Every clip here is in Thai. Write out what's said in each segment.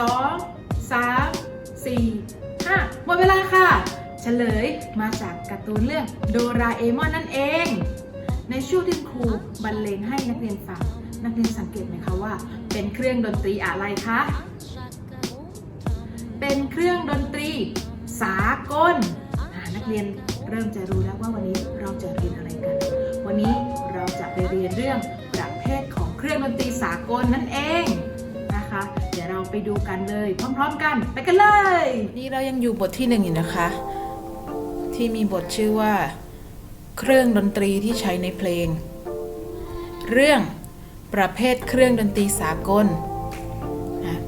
2 3 4 5 หมดเวลาค่ะ เฉลยมาจากการ์ตูนเรื่องโดราเอมอนนั่นเอง ในช่วงที่ครูบรรเลงให้นักเรียนฟัง นักเรียนสังเกตไหมคะว่า เป็นเครื่องดนตรีอะไรคะ เป็นเครื่องดนตรีสากลอ่านักเรียนเริ่มจะรู้แล้วว่าวันนี้เราจะเรียนอะไรกัน วันนี้เราจะไปเรียนเรื่องประเภทของเครื่องดนตรีสากลนั่นเอง ไปดูกันเลย พร้อมๆกันไปกันเลย นี่เรายังอยู่บทที่หนึ่งอยู่นะคะ ที่มีบทชื่อว่า เครื่องดนตรีที่ใช้ในเพลง เรื่องประเภทเครื่องดนตรีสากลนะ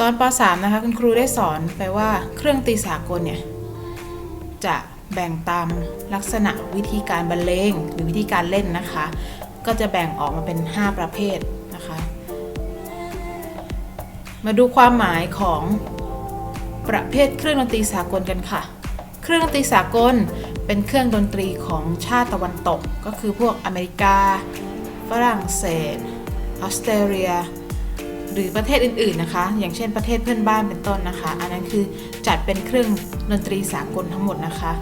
ตอนป .3 นะคะคุณครูได้สอนไปว่าเครื่องดนตรีสากลเนี่ยจะแบ่งตามลักษณะวิธีการบรรเลงหรือวิธีการเล่นนะคะ ก็จะแบ่งออกมาเป็น 5 ประเภท มาดูความหมายของประเภทเครื่องดนตรีสากลกันค่ะ เครื่องดนตรีสากลเป็นเครื่องดนตรีของชาติตะวันตก ก็คือพวกอเมริกา ฝรั่งเศส ออสเตรเลีย หรือประเทศอื่นๆนะคะ อย่างเช่นประเทศเพื่อนบ้านเป็นต้นนะคะ อันนั้นคือจัดเป็นเครื่องดนตรีสากลทั้งหมดนะคะ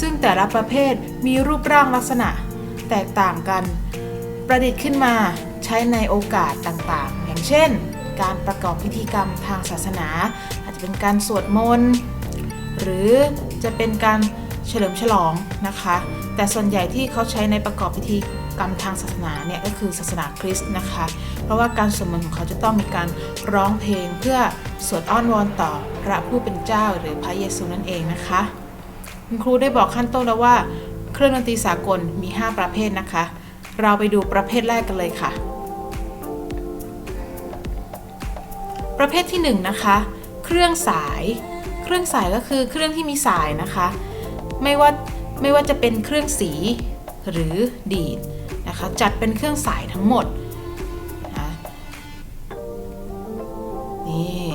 ซึ่งแต่ละประเภทมีรูปร่างลักษณะแตกต่างกัน ประดิษฐ์ขึ้นมาใช้ในโอกาสต่างๆ อย่างเช่น การประกอบพิธีกรรมทางศาสนา อาจจะเป็นการสวดมนต์หรือจะเป็นการเฉลิมฉลองนะคะ แต่ส่วนใหญ่ที่เขาใช้ในประกอบพิธีกรรมทางศาสนาเนี่ยก็คือศาสนาคริสต์นะคะ เพราะว่าการสวดมนต์ของเขาจะต้องมีการร้องเพลงเพื่อสวดอ้อนวอนต่อพระผู้เป็นเจ้าหรือพระเยซูนั่นเองนะคะคุณครูได้บอกขั้นต้นแล้วว่า เครื่องดนตรีสากลมี 5 ประเภทนะคะ เราไปดูประเภทแรกกันเลยค่ะ ประเภทที่1นนะคะ เครื่องสาย เครื่องสายก็คือเครื่องที่มีสายนะคะ ไม่ว่าไม่ว่าจะเป็นเครื่องสีหรือดีดนะคะจัดเป็นเครื่องสายทั้งหมดนะนี่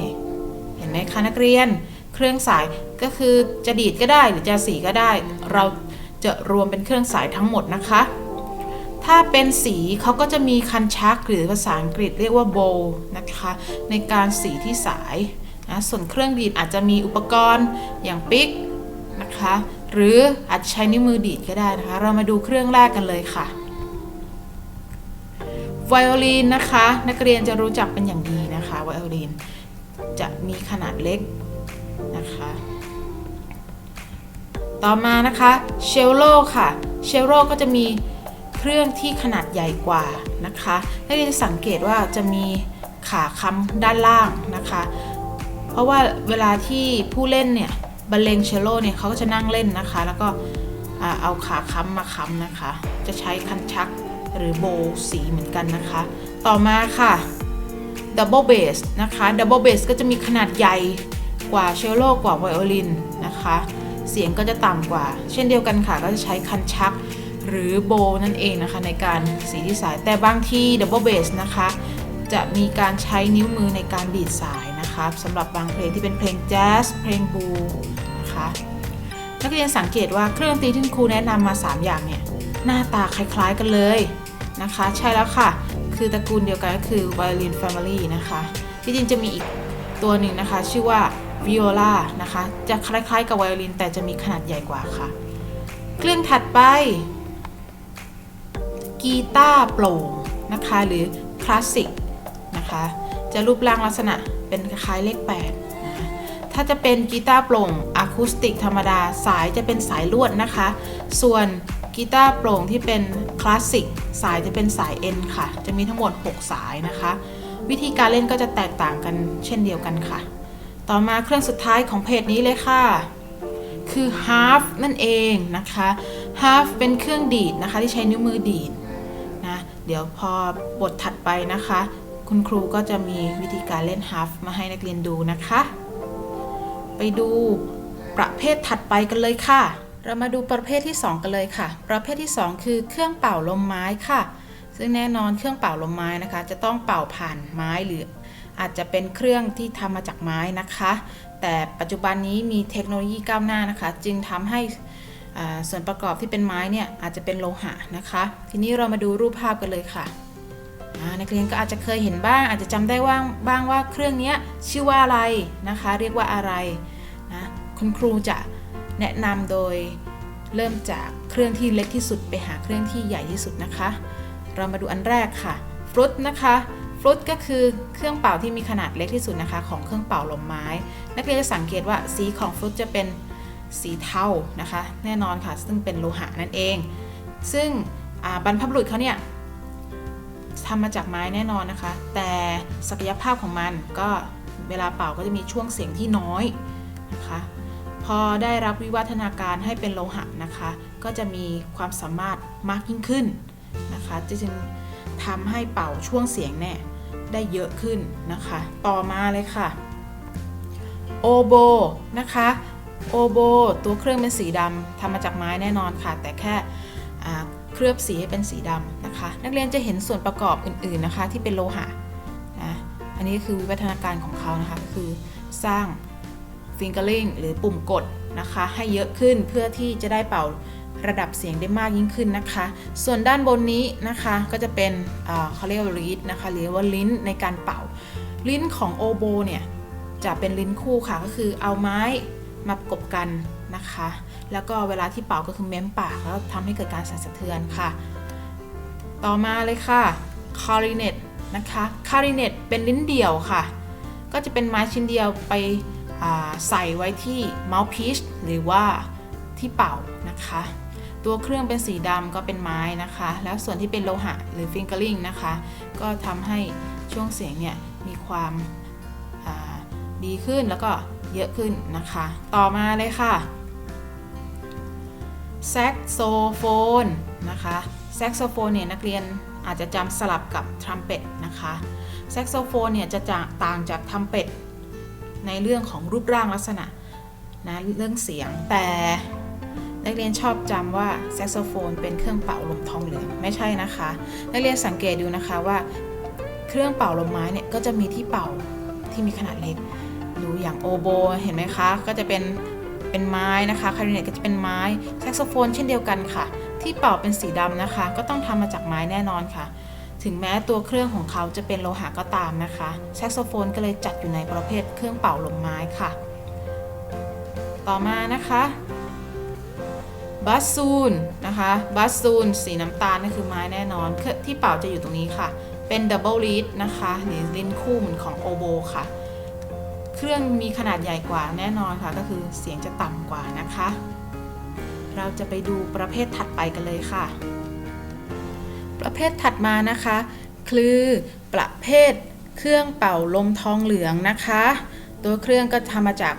เห็นไหมคะนักเรียน เครื่องสายก็คือจะดีดก็ได้หรือจะสีก็ได้ เราจะรวมเป็นเครื่องสายทั้งหมดนะคะ ถ้าเป็นสีเขาก็จะมีคันชักหรือภาษาอังกฤษเรียกว่าโบนะคะ ในการสีที่สายนะส่วนเครื่องดีดอาจจะมีอุปกรณ์อย่างปิกนะคะหรืออาจจะใช้นิ้วมือดีดก็ได้นะคะ เรามาดูเครื่องแรกกันเลยค่ะไวโอลินนะคะ นักเรียนจะรู้จักเป็นอย่างดีนะคะไวโอลินจะมีขนาดเล็กนะคะ ต่อมานะคะเชลโลค่ะเชลโลก็จะมี เครื่องที่ขนาดใหญ่กว่านะคะนักเรียนจะสังเกตว่าจะมีขาค้ำด้านล่างนะคะ เพราะว่าเวลาที่ผู้เล่นเนี่ยบรรเลงเชลโลเนี่ยเขาก็จะนั่งเล่นนะคะ แล้วก็เอาขาค้ำมาค้ำนะคะ จะใช้คันชักหรือโบสีเหมือนกันนะคะ ต่อมาค่ะดับเบิลเบสนะคะดับเบิลเบสก็จะมีขนาดใหญ่กว่าเชลโลกว่าไวโอลินนะคะ เสียงก็จะต่ำกว่า เช่นเดียวกันค่ะก็จะใช้คันชัก หรือโบนั่นเองนะคะในการสีที่สาย แต่บางที่ดับเบิลเบสนะคะจะมีการใช้นิ้วมือในการดีดสายนะคะสำหรับบางเพลงที่เป็นเพลงแจ๊สเพลงบูนะคะนักเรียนสังเกตว่าเครื่องดนตรีที่คุณครูแนะนำมา 3 อย่างเนี่ยหน้าตาคล้ายๆกันเลยนะคะ ใช่แล้วค่ะ คือตระกูลเดียวกันก็คือ Violin Family นะคะที่จริงจะมีอีกตัวหนึ่งนะคะ ชื่อว่า Viola นะคะ จะคล้ายๆกับไวโอลินแต่จะมีขนาดใหญ่กว่าค่ะ เครื่องถัดไป กีตาร์โปร่งนะคะหรือคลาสสิกนะคะจะรูปร่างลักษณะเป็นคล้ายเลข8นะถ้าจะเป็นกีตาร์โปร่งอะคูสติกธรรมดาสายจะเป็นสายลวดนะคะ ส่วนกีตาร์โปร่งที่เป็นคลาสสิกสายจะเป็นสายเอ็นค่ะ จะมีทั้งหมด 6 สายนะคะ วิธีการเล่นก็จะแตกต่างกันเช่นเดียวกันค่ะ ต่อมาเครื่องสุดท้ายของเพจนี้เลยค่ะคือ half นั่นเองนะคะ half เป็นเครื่องดีดนะคะที่ใช้นิ้วมือดีดน เดี๋ยวพอบทถัดไปนะคะ คุณครูก็จะมีวิธีการเล่น half มาให้นักเรียนดูนะคะ ไปดูประเภทถัดไปกันเลยค่ะ เรามาดูประเภทที่ 2 กันเลยค่ะ ประเภทที่ 2 คือเครื่องเป่าลมไม้ค่ะ ซึ่งแน่นอนเครื่องเป่าลมไม้นะคะ จะต้องเป่าผ่านไม้หรืออาจจะเป็นเครื่องที่ทำมาจากไม้นะคะ แต่ปัจจุบันนี้มีเทคโนโลยีก้าวหน้านะคะ จึงทำให้ ส่วนประกอบที่เป็นไม้เนี่ยอาจจะเป็นโลหะนะคะ ทีนี้เรามาดูรูปภาพกันเลยค่ะนักเรียนก็อาจจะเคยเห็นบ้าง อาจจะจำได้ว่างบ้างว่าเครื่องนี้ชื่อว่าอะไรนะคะ เรียกว่าอะไรนะคุณครูจะแนะนำโดยเริ่มจากเครื่องที่เล็กที่สุดไปหาเครื่องที่ใหญ่ที่สุดนะคะ เรามาดูอันแรกค่ะฟลุตนะคะฟลุตก็คือเครื่องเป่าที่มีขนาดเล็กที่สุดนะคะ ของเครื่องเป่าลมไม้ นักเรียนจะสังเกตว่าสีของฟลุตจะเป็น สีเทานะคะ แน่นอนค่ะ ซึ่งเป็นโลหะนั่นเอง ซึ่งบรรพบุรุษเขาเนี่ยทำมาจากไม้แน่นอนนะคะ แต่ศักยภาพของมันก็เวลาเป่าก็จะมีช่วงเสียงที่น้อยนะคะ พอได้รับวิวัฒนาการให้เป็นโลหะนะคะ ก็จะมีความสามารถมากยิ่งขึ้นนะคะจึงทำให้เป่าช่วงเสียงเนี่ยได้เยอะขึ้นนะคะ ต่อมาเลยค่ะ โอโบนะคะ โอโบ ตัวเครื่องเป็นสีดำทำมาจากไม้แน่นอนค่ะ แต่แค่เคลือบสีให้เป็นสีดำนะคะ นักเรียนจะเห็นส่วนประกอบอื่นๆนะคะ ที่เป็นโลหะนะอันนี้คือวิวัฒนาการของเขานะคะคือสร้าง fingering หรือปุ่มกดนะคะ ให้เยอะขึ้นเพื่อที่จะได้เป่าระดับเสียงได้มากยิ่งขึ้นนะคะ ส่วนด้านบนนี้นะคะก็จะเป็นเอ่อเขาเรียกว่า reed นะคะหรือว่าลิ้นในการเป่า ลิ้นของโอโบเนี่ยจะเป็นลิ้นคู่ค่ะก็คือเอาไม้ มาประกบกันนะคะ แล้วก็เวลาที่เป่าก็คือเม้มปากแล้วทำให้เกิดการสั่นสะเทือนค่ะ ต่อมาเลยค่ะคาริเนตนะคะคาริเนตเป็นลิ้นเดี่ยวค่ะ ก็จะเป็นไม้ชิ้นเดียวไปใส่ไว้ที่ mouthpiece หรือว่าที่เป่านะคะ ตัวเครื่องเป็นสีดำก็เป็นไม้นะคะ แล้วส่วนที่เป็นโลหะหรือ fingering นะคะ ก็ทำให้ช่วงเสียงเนี่ยมีความาดีขึ้นแล้วก็ เยอะขึ้นนะคะ ต่อมาเลยค่ะแซกโซโฟนนะคะแซกโซโฟนเนี่ยนักเรียนอาจจะจำสลับกับทรัมเป็ตนะคะแซกโซโฟนเนี่ยจะต่างจากทรัมเป็ตในเรื่องของรูปร่างลักษณะนะเรื่องเสียงแต่นักเรียนชอบจำว่าแซกโซโฟนเป็นเครื่องเป่าลมทองเหลืองไม่ใช่นะคะ นักเรียนสังเกตดูนะคะว่าเครื่องเป่าลมไม้เนี่ยก็จะมีที่เป่าที่มีขนาดเล็ก ดูอย่างโอโบเห็นไหมคะ ก็จะเป็นเป็นไม้นะคะคาริเนตก็จะเป็นไม้แซกโซโฟนเช่นเดียวกันค่ะ ที่เป่าเป็นสีดำนะคะ ก็ต้องทำมาจากไม้แน่นอนค่ะ ถึงแม้ตัวเครื่องของเขาจะเป็นโลหะก็ตามนะคะแซกโซโฟนก็เลยจัดอยู่ในประเภทเครื่องเป่าลมไม้ค่ะ ต่อมานะคะบัสซูนนะคะบัสซูนสีน้ำตาลนี่คือไม้แน่นอนที่เป่าจะอยู่ตรงนี้ค่ะ เป็นดับเบิลลีดนะคะหรือลิ้นคู่เหมือนของโอโบค่ะ เครื่องมีขนาดใหญ่กว่าแน่นอนค่ะ ก็คือเสียงจะต่ำกว่านะคะ เราจะไปดูประเภทถัดไปกันเลยค่ะ ประเภทถัดมานะคะ คือประเภทเครื่องเป่าลมทองเหลืองนะคะ ตัวเครื่องก็ทำมาจาก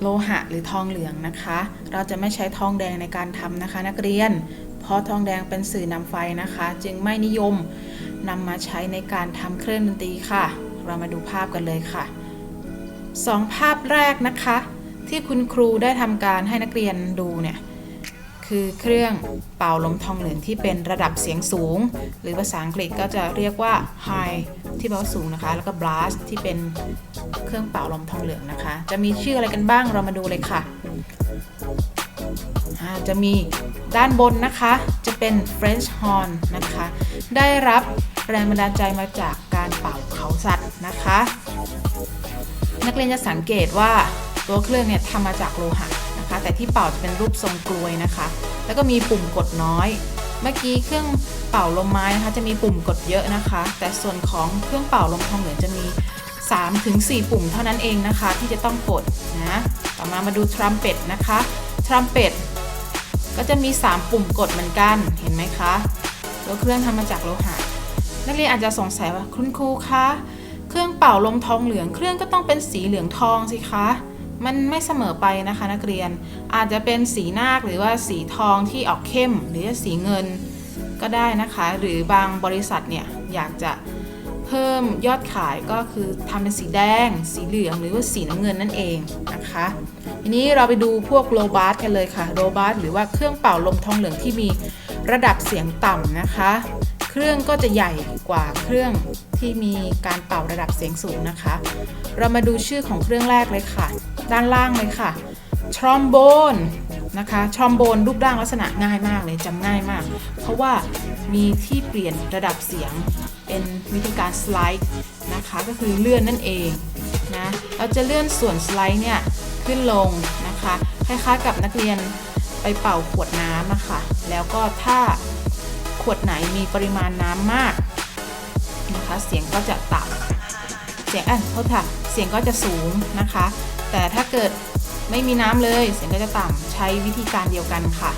โลหะหรือทองเหลืองนะคะ เราจะไม่ใช้ทองแดงในการทำนะคะ นักเรียน เพราะทองแดงเป็นสื่อนำไฟนะคะ จึงไม่นิยมนำมาใช้ในการทำเครื่องดนตรีค่ะ เรามาดูภาพกันเลยค่ะ สองภาพแรกนะคะ ที่คุณครูได้ทำการให้นักเรียนดูเนี่ยคือเครื่องเป่าลมทองเหลืองที่เป็นระดับเสียงสูง หรือภาษาอังกฤษก็จะเรียกว่า high ที่แปลว่าสูงนะคะ แล้วก็ blast ที่เป็นเครื่องเป่าลมทองเหลืองนะคะ จะมีชื่ออะไรกันบ้างเรามาดูเลยค่ะจะมีด้านบนนะคะ จะเป็น French horn นะคะ ได้รับแรงบันดาลใจมาจากการเป่าเขาสัตว์นะคะ นักเรียนจะสังเกตว่าตัวเครื่องเนี่ยทำมาจากโลหะนะคะ แต่ที่เป่าจะเป็นรูปทรงกลวยนะคะ แล้วก็มีปุ่มกดน้อย เมื่อกี้เครื่องเป่าลมไม้นะคะจะมีปุ่มกดเยอะนะคะ แต่ส่วนของเครื่องเป่าลมทองเหลืองจะมี 3-4 ปุ่มเท่านั้นเองนะคะ ที่จะต้องกดนะต่อมามาดูทรัมเป็ตนะคะทรัมเป็ตก็จะมี 3 ปุ่มกดเหมือนกันเห็นไหมคะตัวเครื่องทำมาจากโลหะนักเรียนอาจจะสงสัยว่าคุณครูคะ เครื่องเป่าลมทองเหลืองเครื่องก็ต้องเป็นสีเหลืองทองสิคะ มันไม่เสมอไปนะคะนักเรียน อาจจะเป็นสีนาคหรือว่าสีทองที่ออกเข้ม หรือสีเงินก็ได้นะคะ หรือบางบริษัทเนี่ยอยากจะเพิ่มยอดขายก็คือทำเป็นสีแดง สีเหลืองหรือว่าสีน้ำเงินนั่นเองนะคะ ทีนี้เราไปดูพวกโรบาสกันเลยค่ะโรบาสหรือว่าเครื่องเป่าลมทองเหลืองที่มีระดับเสียงต่ำนะคะ รื่องก็จะใหญ่กว่าเครื่องที่มีการเป่าระดับเสียงสูงนะคะ เรามาดูชื่อของเครื่องแรกเลยค่ะ ด้านล่างเลยค่ะทรอมโบนนะคะชอมโบนรูปร่างลักษณะง่ายมากเลยจำง่ายมาก เพราะว่ามีที่เปลี่ยนระดับเสียงเป็นวิธีการสไลด์นะคะก็คือเลื่อนนั่นเองนะเราจะเลื่อนส่วนสไลด์เนี่ยขึ้นลงนะคะคล้ายๆกับนักเรียนไปเป่าขวดน้ำอะคะแล้วก็ถ้า วดไหนมีปริมาณน้ำมากนะคะ เสียงก็จะต่ำเสียงอะโทษค่ะ เสียงก็จะสูงนะคะ แต่ถ้าเกิดไม่มีน้ำเลย เสียงก็จะต่ำใช้วิธีการเดียวกันค่ะ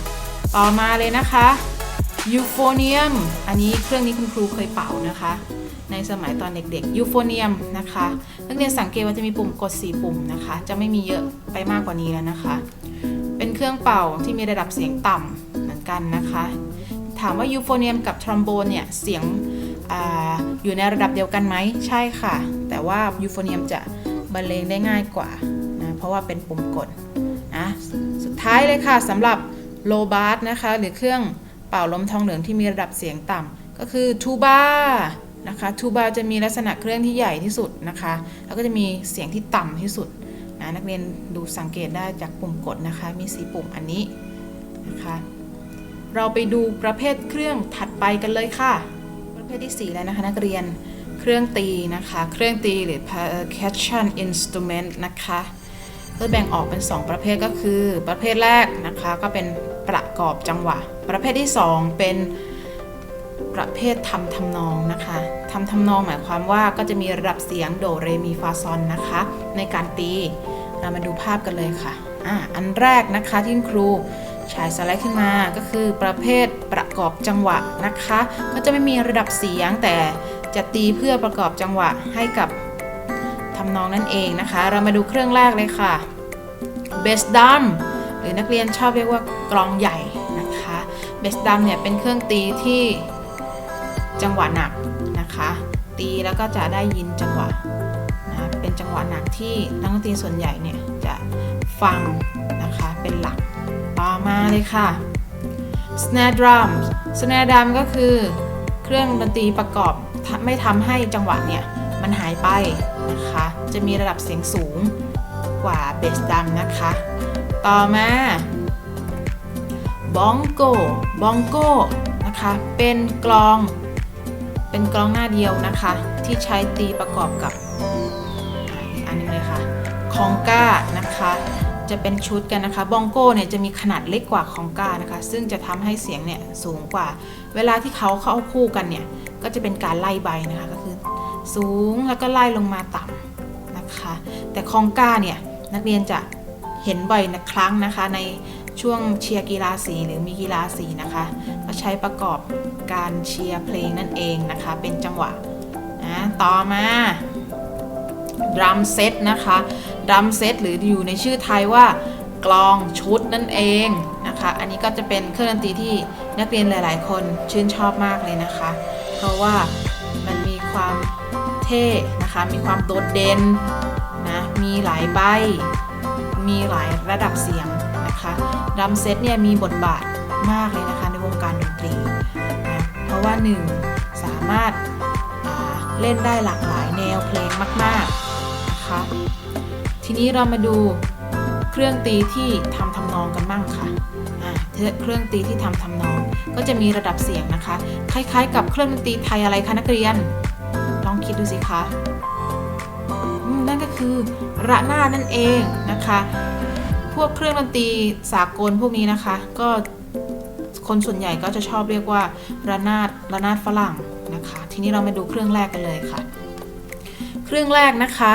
ต่อมาเลยนะคะยูโฟเนียมอันนี้เครื่องนี้คุณครูเคยเป่านะคะ ในสมัยตอนเด็กๆยูโฟเนียมนะคะนักเรียนสังเกตว่าจะมีปุ่มกด 4 ปุ่มนะคะ จะไม่มีเยอะไปมากกว่านี้แล้วนะคะ เป็นเครื่องเป่าที่มีระดับเสียงต่ำเหมือนกันนะคะ ถามว่ายูโฟเนียมกับทรอมโบนเนี่ยเสียงอาอยู่ในระดับเดียวกันไหมใช่ค่ะ แต่ว่ายูโฟเนียมจะบรรเลงได้ง่ายกว่านะเพราะว่าเป็นปุ่มกดนะสุดท้ายเลยค่ะสำหรับโลบาร์นะคะ หรือเครื่องเป่าลมทองเหลืองที่มีระดับเสียงต่ำก็คือทูบานะคะทูบาจะมีลักษณะเครื่องที่ใหญ่ที่สุดนะคะ แล้วก็จะมีเสียงที่ต่ำที่สุดนะนักเรียนดูสังเกตได้จากปุ่มกดนะคะ มีสีปุ่มอันนี้นะคะ เราไปดูประเภทเครื่องถัดไปกันเลยค่ะ ประเภทที่ 4 แล้วนะคะนักเรียน เครื่องตีนะคะ เครื่องตีหรือ percussion instrument นะคะก็แบ่งออกเป็น 2 ประเภทก็คือ ประเภทแรกนะคะก็เป็นประกอบจังหวะ ประเภทที่ 2 เป็นประเภททำทำนองนะคะทำทำนองหมายความว่าก็จะมีระดับเสียงโดเรมีฟาซอนนะคะ ในการตี เรามาดูภาพกันเลยค่ะอะ อันแรกนะคะที่คุณครู ฉายสไลด์ขึ้นมาก็คือประเภทประกอบจังหวะนะคะ ก็จะไม่มีระดับเสียงแต่จะตีเพื่อประกอบจังหวะให้กับทำนองนั่นเองนะคะ เรามาดูเครื่องแรกเลยค่ะเบสดัมหรือนักเรียนชอบเรียกว่ากลองใหญ่นะคะเบสดัมเนี่ยเป็นเครื่องตีที่จังหวะหนักนะคะ ตีแล้วก็จะได้ยินจังหวะนะเป็นจังหวะหนักที่นักดนตรีส่วนใหญ่เนี่ยจะฟังนะคะเป็นหลัก มาเลยค่ะ snare drum snare drum ก็คือเครื่องดนตรีประกอบไม่ทำให้จังหวะเนี่ย มันหายไปนะคะ จะมีระดับเสียงสูงกว่าเบสดัมนะคะ ต่อมาบองโกบองโกนะคะ เป็นกลอง เป็นกลองหน้าเดียวนะคะ ที่ใช้ตีประกอบกับอีกอันนึงเลยค่ะ คองก้า จะเป็นชุดกันนะคะบองโก้เนี่ยจะมีขนาดเล็กกว่าคองก้านะคะ ซึ่งจะทำให้เสียงเนี่ยสูงกว่า เวลาที่เขาเข้าคู่กันเนี่ยก็จะเป็นการไล่ใบนะคะก็คือ สูงแล้วก็ไล่ลงมาต่ำนะคะ แต่คองก้าเนี่ยนักเรียนจะเห็นบ่อยนะครั้งนะคะ ในช่วงเชียร์กีฬาสีหรือมีกีฬาสีนะคะ ก็ใช้ประกอบการเชียร์เพลงนั่นเองนะคะ เป็นจังหวะนะต่อมา ดรัมเซตนะคะดรัมเซตหรืออยู่ในชื่อไทยว่ากลองชุดนั่นเองนะคะ อันนี้ก็จะเป็นเครื่องดนตรีที่นักเรียนหลาย ๆ คนชื่นชอบมากเลยนะคะ เพราะว่ามันมีความเท่นะคะ มีความโดดเด่นนะ มีหลายใบ มีหลายระดับเสียงนะคะดรัมเซตเนี่ยมีบทบาทมากเลยนะคะในวงการดนตรีนะเพราะว่าหนึ่งสามารถเล่นได้หลากหลายแนวเพลงมาก ๆ นะคะ ทีนี้เรามาดูเครื่องตีที่ทำทำนองกันบ้างค่ะอ่าเครื่องตีที่ทำทำนอง ก็จะมีระดับเสียงนะคะ คล้ายๆ กับเครื่องดนตรีไทยอะไรคะนักเรียน ลองคิดดูสิคะนั่นก็คือระนาดนั่นเองนะคะ พวกเครื่องดนตรีสากลพวกนี้นะคะ ก็คนส่วนใหญ่ก็จะชอบเรียกว่าระนาดระนาดฝรั่งนะคะ ทีนี้เรามาดูเครื่องแรกกันเลยค่ะ เครื่องแรกนะคะ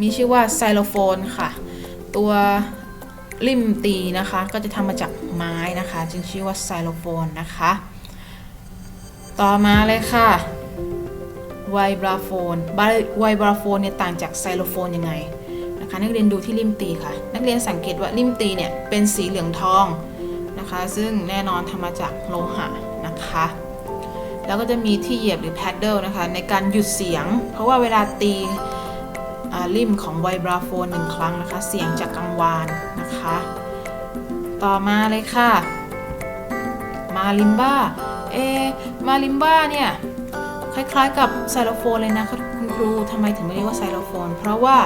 มีชื่อว่าไซโลโฟนค่ะ ตัวริมตีนะคะ ก็จะทำมาจากไม้นะคะ จึงชื่อว่าไซโลโฟนนะคะ ต่อมาเลยค่ะไวบราโฟนไวบราโฟนเนี่ยต่างจากไซโลโฟนยังไงนะคะ นักเรียนดูที่ริมตีค่ะ นักเรียนสังเกตว่าริมตีเนี่ยเป็นสีเหลืองทองนะคะ ซึ่งแน่นอนทำมาจากโลหะนะคะแล้วก็จะมีที่เหยียบหรือ paddle นะคะในการหยุดเสียง เพราะว่าเวลาตี ริมของไวบราโฟนหนึ่งครั้งนะคะ เสียงจะกังวานนะคะ ต่อมาเลยค่ะ มาลิมบ้า เอ มาลิมบ้าเนี่ย คล้ายๆกับไซโลโฟนเลยนะคุณครูทำไมถึงไม่เรียกว่าไซโลโฟน เพราะว่า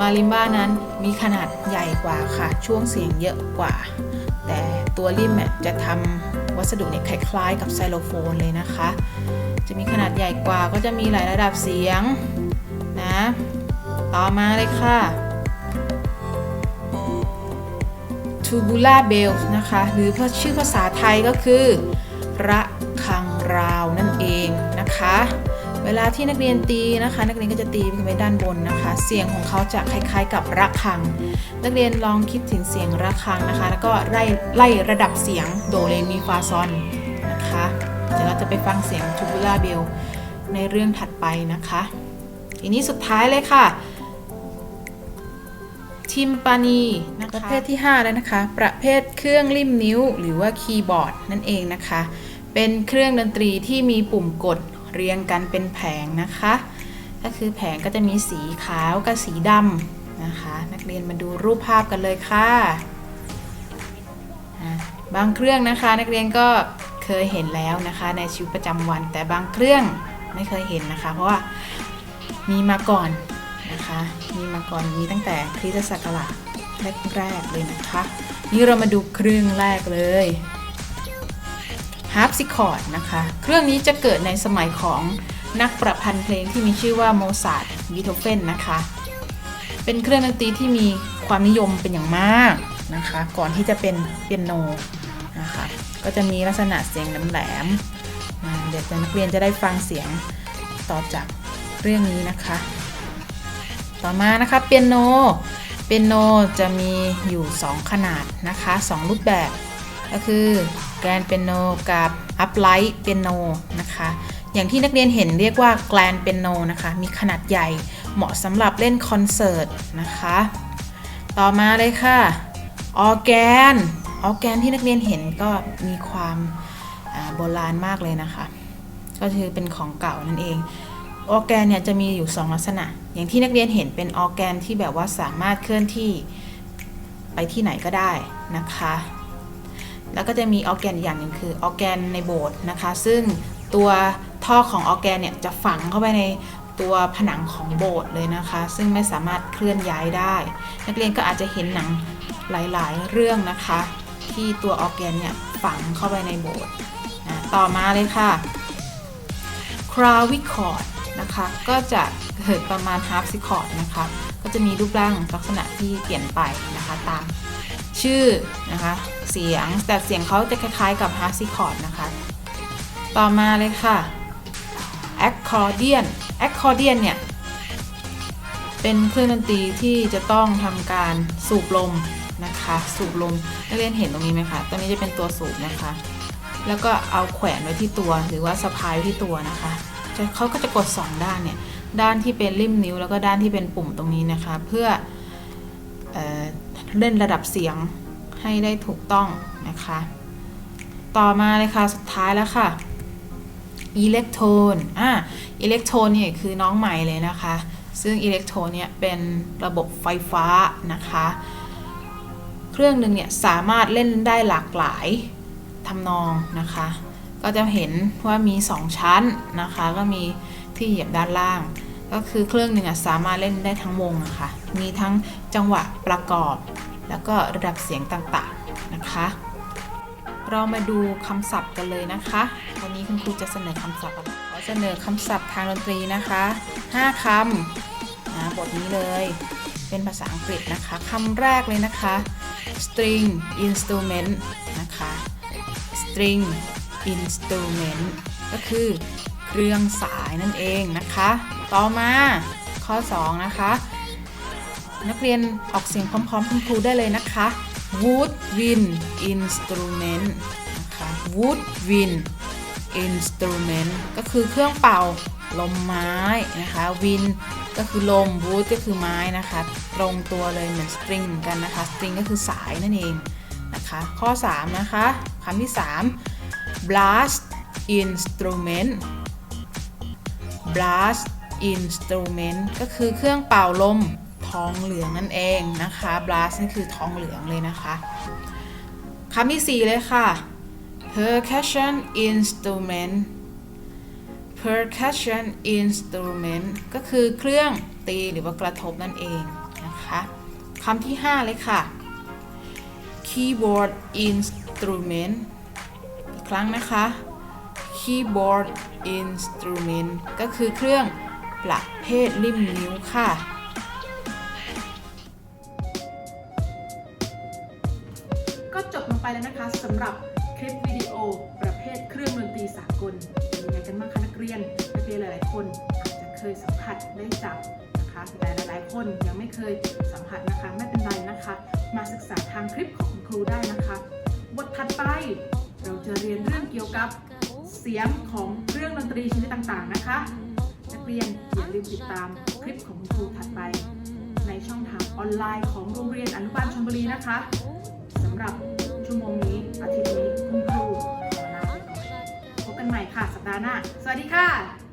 มาริมบ้านั้นมีขนาดใหญ่กว่าค่ะ ช่วงเสียงเยอะกว่า แต่ตัวริมจะทำวัสดุเนี่ยคล้ายๆกับไซโลโฟนเลยนะคะ จะมีขนาดใหญ่กว่าก็จะมีหลายระดับเสียงนะ ต่อมาเลยค่ะ tubular bells นะคะ หรือชื่อภาษาไทยก็คือ ระฆังราวนั่นเองนะคะ เวลาที่นักเรียนตีนะคะ นักเรียนก็จะตีไปด้านบนนะคะ เสียงของเขาจะคล้าย ๆ กับระฆัง นักเรียนลองคิดถึงเสียงระฆังนะคะ แล้วก็ไล่ไล่ระดับเสียงโดเรมีฟาซอนนะคะเดี๋ยวเราจะไปฟังเสียง tubular bell ในเรื่องถัดไปนะคะ ทีนี้สุดท้ายเลยค่ะ ทิมปานีนะคะประเภทที่5แล้วนะคะ ประเภทเครื่องริมนิ้ว หรือว่าคีย์บอร์ดนั่นเองนะคะ เป็นเครื่องดนตรีที่มีปุ่มกดเรียงกันเป็นแผงนะคะ ก็คือแผงก็จะมีสีขาวกับสีดำนะคะ นักเรียนมาดูรูปภาพกันเลยค่ะอะบางเครื่องนะคะนักเรียนก็เคยเห็นแล้วนะคะในชีวิตประจำวัน แต่บางเครื่องไม่เคยเห็นนะคะ เพราะว่ามีมาก่อน นะคะมีมาก่อนมีตั้งแต่คริสตศักราชแรกๆเลยนะคะ นี่เรามาดูเครื่องแรกเลยฮาร์ปซิคอร์ดนะคะ เครื่องนี้จะเกิดในสมัยของนักประพันธ์เพลงที่มีชื่อว่าโมซาร์ทบีโธเฟนนะคะ เป็นเครื่องดนตรีที่มีความนิยมเป็นอย่างมากนะคะ ก่อนที่จะเป็นเปียโนนะคะ ก็จะมีลักษณะเสียงแหลมๆเดี๋ยวนักเรียนจะได้ฟังเสียงต่อจากเรื่องนี้นะคะ ต่อมานะคะเปียโน เปียโนจะมีอยู่ 2 ขนาดนะคะ 2 รูปแบบ ก็คือแกรนเปียโนกับอัพไลท์เปียโนนะคะ อย่างที่นักเรียนเห็นเรียกว่าแกรนเปียโนนะคะ มีขนาดใหญ่เหมาะสำหรับเล่นคอนเสิร์ตนะคะ ต่อมาเลยค่ะออแกนออแกนที่นักเรียนเห็นก็มีความโบราณมากเลยนะคะ ก็คือเป็นของเก่านั่นเอง ออร์แกนเนี่ยจะมีอยู่ 2 ลักษณะ อย่างที่นักเรียนเห็นเป็นออร์แกนที่แบบว่าสามารถเคลื่อนที่ไปที่ไหนก็ได้นะคะ แล้วก็จะมีออร์แกนอีกอย่างหนึ่งคือออร์แกนในโบสถ์นะคะ ซึ่งตัวท่อของออร์แกนเนี่ยจะฝังเข้าไปในตัวผนังของโบสถ์เลยนะคะ ซึ่งไม่สามารถเคลื่อนย้ายได้ นักเรียนก็อาจจะเห็นหนังหลายๆ เรื่องนะคะ ที่ตัวออร์แกนเนี่ยฝังเข้าไปในโบสถ์ต่อมาเลยค่ะคราวิคอร์ด นะคะ ก็จะเกิดประมาณฮาร์ p ซิคอร์ดนะคะ ก็จะมีรูปร่างลักษณะที่เปลี่ยนไปนะคะตามชื่อนะคะ เสียงแต่เสียงเขาจะคล้ายๆกับฮาร์ p ซิคอร์ดนะคะ ต่อมาเลยค่ะ accordion accordion เนี่ย เป็นเครื่องดนตรีที่จะต้องทำการสูบลมนะคะ สูบลมนักเรียนเห็นตรงนี้ไหมคะตัวนี้จะเป็นตัวสูบนะคะ แล้วก็เอาแขวนไว้ที่ตัวหรือว่าสะพายไว้ที่ตัวนะคะ เขาก็จะกด 2 ด้านเนี่ย ด้านที่เป็นริมนิ้ว แล้วก็ด้านที่เป็นปุ่มตรงนี้นะคะ เพื่อเอเล่นระดับเสียงให้ได้ถูกต้องนะคะ ต่อมาเลยค่ะ สุดท้ายแล้วค่ะอิเล็กโทนอ่าอิเล็กโทนเนี่ยคือน้องใหม่เลยนะคะ ซึ่งอิเล็กโทนเนี่ยเป็นระบบไฟฟ้านะคะ เครื่องหนึ่งเนี่ยสามารถเล่นได้หลากหลายทำนองนะคะ ก็จะเห็นว่ามี 2 ชั้นนะคะ ก็มีที่เหยียบด้านล่าง ก็คือเครื่องหนึ่งอะสามารถเล่นได้ทั้งวงอะคะ่ะมีทั้งจังหวะประกอบ แล้วก็ระดับเสียงต่างๆนะคะ เรามาดูคำศัพท์กันเลยนะคะ วันนี้คุณครูจะเสนอคำศัพท์อะไรขอเสนอคำศัพท์ทางดนตรีนะคะ 5คำนะบทนี้เลยเป็นภาษาอังกฤษนะคะคำแรกเลยนะคะ string instrument นะคะ string instrument ก็คือเครื่องสายนั่นเองนะคะ ต่อมาข้อ 2 นะคะ นักเรียนออกเสียงพร้อมๆคุณครูได้เลยนะคะ woodwind instrument นะคะ woodwind instrument ก็คือเครื่องเป่าลมไม้นะคะ wind ก็คือลม wood ก็คือไม้นะคะ ตรงตัวเลยเหมือน string กันนะคะ string ก็คือสายนั่นเองนะคะ ข้อ 3 นะคะคำที่ 3 blast instrument blast instrument ก็คือเครื่องเป่าลมทองเหลืองนั่นเองนะคะ blast นี่คือทองเหลืองเลยนะคะคำที่ 4 เลยค่ะ percussion instrument percussion instrument ก็คือเครื่องตีหรือว่ากระทบนั่นเองนะคะคำที่ 5 เลยค่ะ keyboard instrument ครั้งนะคะ keyboard instrument ก็คือเครื่องประเภทริมนิ้วค่ะ ก็จบลงไปแล้วนะคะสำหรับคลิปวิดีโอประเภทเครื่องดนตรีสากลเป็นยังไงกันบ้างคะนักเรียนนักเรียนหลาย ๆ คนอาจจะเคยสัมผัสได้จับนะคะแต่หลาย ๆ คนยังไม่เคยสัมผัสนะคะไม่เป็นไรนะคะ มาศึกษาทางคลิปของคุณครูได้นะคะบทถัดไป เราจะเรียนเรื่องเกี่ยวกับเสียงของเครื่องดนตรีชนิดต่างๆนะคะ นักเรียนอย่าลืมติดตามคลิปของคุณครูถัดไป ในช่องทางออนไลน์ของโรงเรียนอนุบาลชลบุรีนะคะสำหรับชั่วโมงนี้อาทิตย์นี้คุณครูขอลาไปก่อนพบกันใหม่ค่ะสัปดาห์หน้า สวัสดีค่ะ